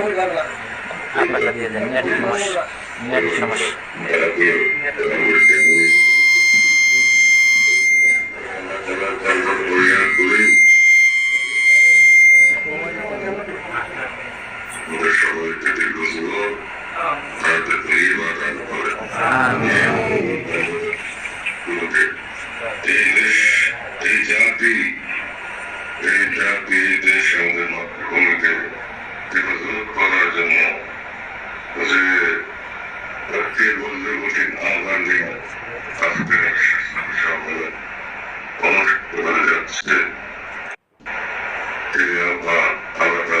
আপনারা দিয়ে দেন নেট সমস্যা নেট সমস্যা এই জাতি এই জাতি দেশ আমাদের করার জন্য যে ব্যক্তির বলতে কঠিন আহ্বান নিয়ে আজকের সম্মেলন অনুষ্ঠিত হয়ে যাচ্ছে। এই আহ্বান আলাদা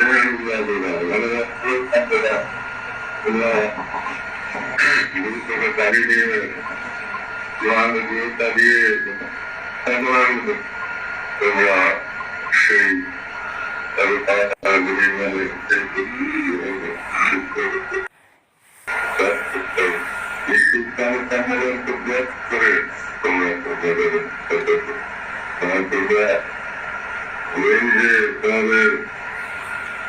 Okay. সেই করে তোমরা তোমরা ওই যে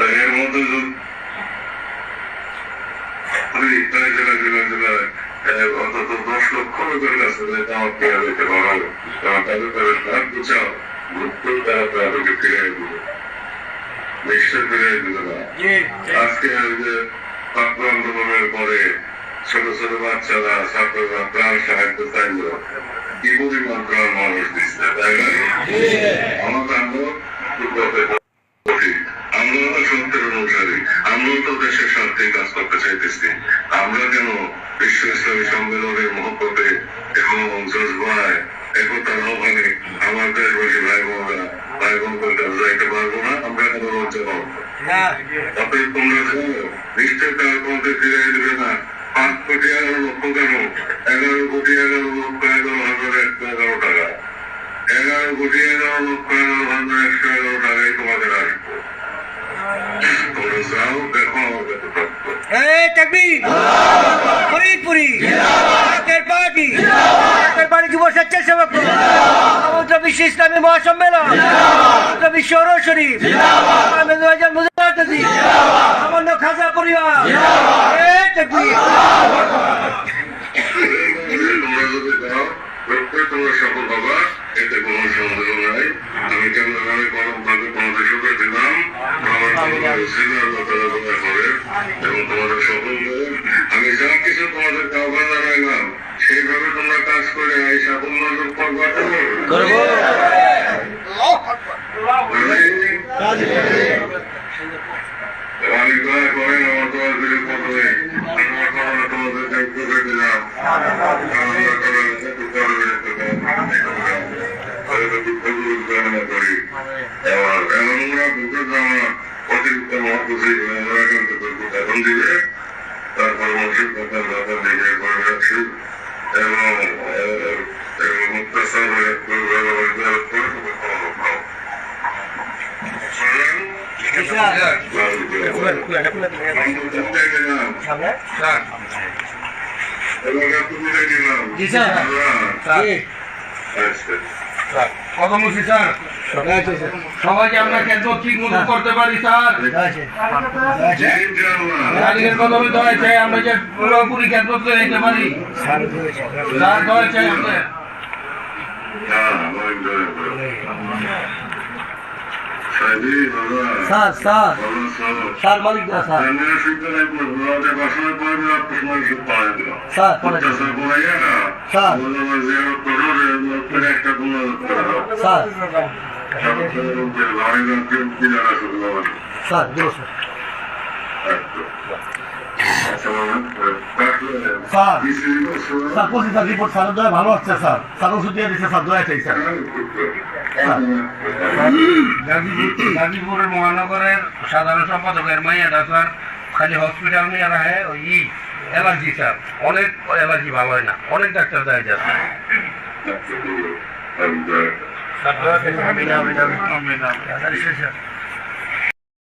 তো এর মধ্যে যদি জেলা জেলা জেলা অন্তত দশ লক্ষ লোকের কাছে আমার পেয়ে যেতে বাড়াবো এবং তাদের তাদের সাহায্য চাও ঘুরতেও তারা তাদেরকে ফিরে দিবে। নিশ্চয় ফিরে দিবে না আজকে যে ছাত্র আন্দোলনের পরে ছোট ছোট বাচ্চারা ছাত্ররা প্রাণ সাহায্য চাইল। কি পরিমাণ প্রাণ মানুষ দিচ্ছে তাই না? আন্দোলন ইসলামী সম্মেলনের মহব্বতে এবং জজবায় একতার আহ্বানে আমার দেশবাসী ভাই বোনরা ভাই বোনদের কাছে যাইতে পারব না আমরা কেন লজ্জা পাবো অতএব তোমরা জানো নিশ্চয় তার মধ্যে ফিরে দেবে না। পাঁচ কোটি এগারো লক্ষ কেন? এগারো কোটি এগারো লক্ষ এগারো হাজার একশো এগারো টাকা। এগারো কোটি এগারো লক্ষ এগারো হাজার একশো এগারো টাকাই তোমাদের আসবে। এই তাকবীর। ফরিদপুরি। আজকের পার্টি আজকের পার্টি যুব স্বেচ্ছাসেবক। সমুদ্র বিশ্ব ইসলামী মহাসম্মেলন। সমুদ্র বিশ্ব শরীফ। পরিবার। এই তাকবীর। এতে কোনো আমি আমি পরম ভাবে সুখে দিলাম আমার তোমাদের ছিল আল্লাহ তালা দোয়া করে এবং তোমাদের করে আমি যা কিছু তোমাদের আহ্বান জানাইলাম সেইভাবে তোমরা কাজ করে এই সাফল্য করব আমি দয়া করেন আমার দোয়া দিলে প্রথমে আমার করোনা তোমাদের দায়িত্ব করে দিলাম আমরা করোনা করবে করি এবার এখন আমরা বুঝতে আমরা অতিরিক্ত মহাপুষি কিন্তু এখন দিবে। তারপর মানুষের কথা কথা দিবে করে রাখছি এবং কত মুছি স্যার? সবাইকে আমরা কেন ঠিক মতো করতে পারি, স্যার। মালিকের কথা বলতে হয়েছে, আমরা যে পুরোপুরি খেদমত করে দিতে পারি। স্যার হয়েছে আমাদের স্যার স্যার। স্যার, মালিক দা, sir. Sir. Sir. Sir ji sir. Sir পঁচিশ স্যার স্যার দয়া, ভালো হচ্ছে স্যার। স্যার, ওষুধ দিয়ে দিচ্ছে স্যার দয়া চাই, স্যার। গাজীপুর গাজীপুরের মহানগরের সাধারণ সম্পাদকের মাইয়াদা স্যার, খালি হসপিটাল নিয়ে রাখে ওই অ্যালার্জি স্যার। অনেক অ্যালার্জি ভালো হয় না। অনেক ডাক্তার দেয় ربنا بنا بنا بنا بنا بنا بنا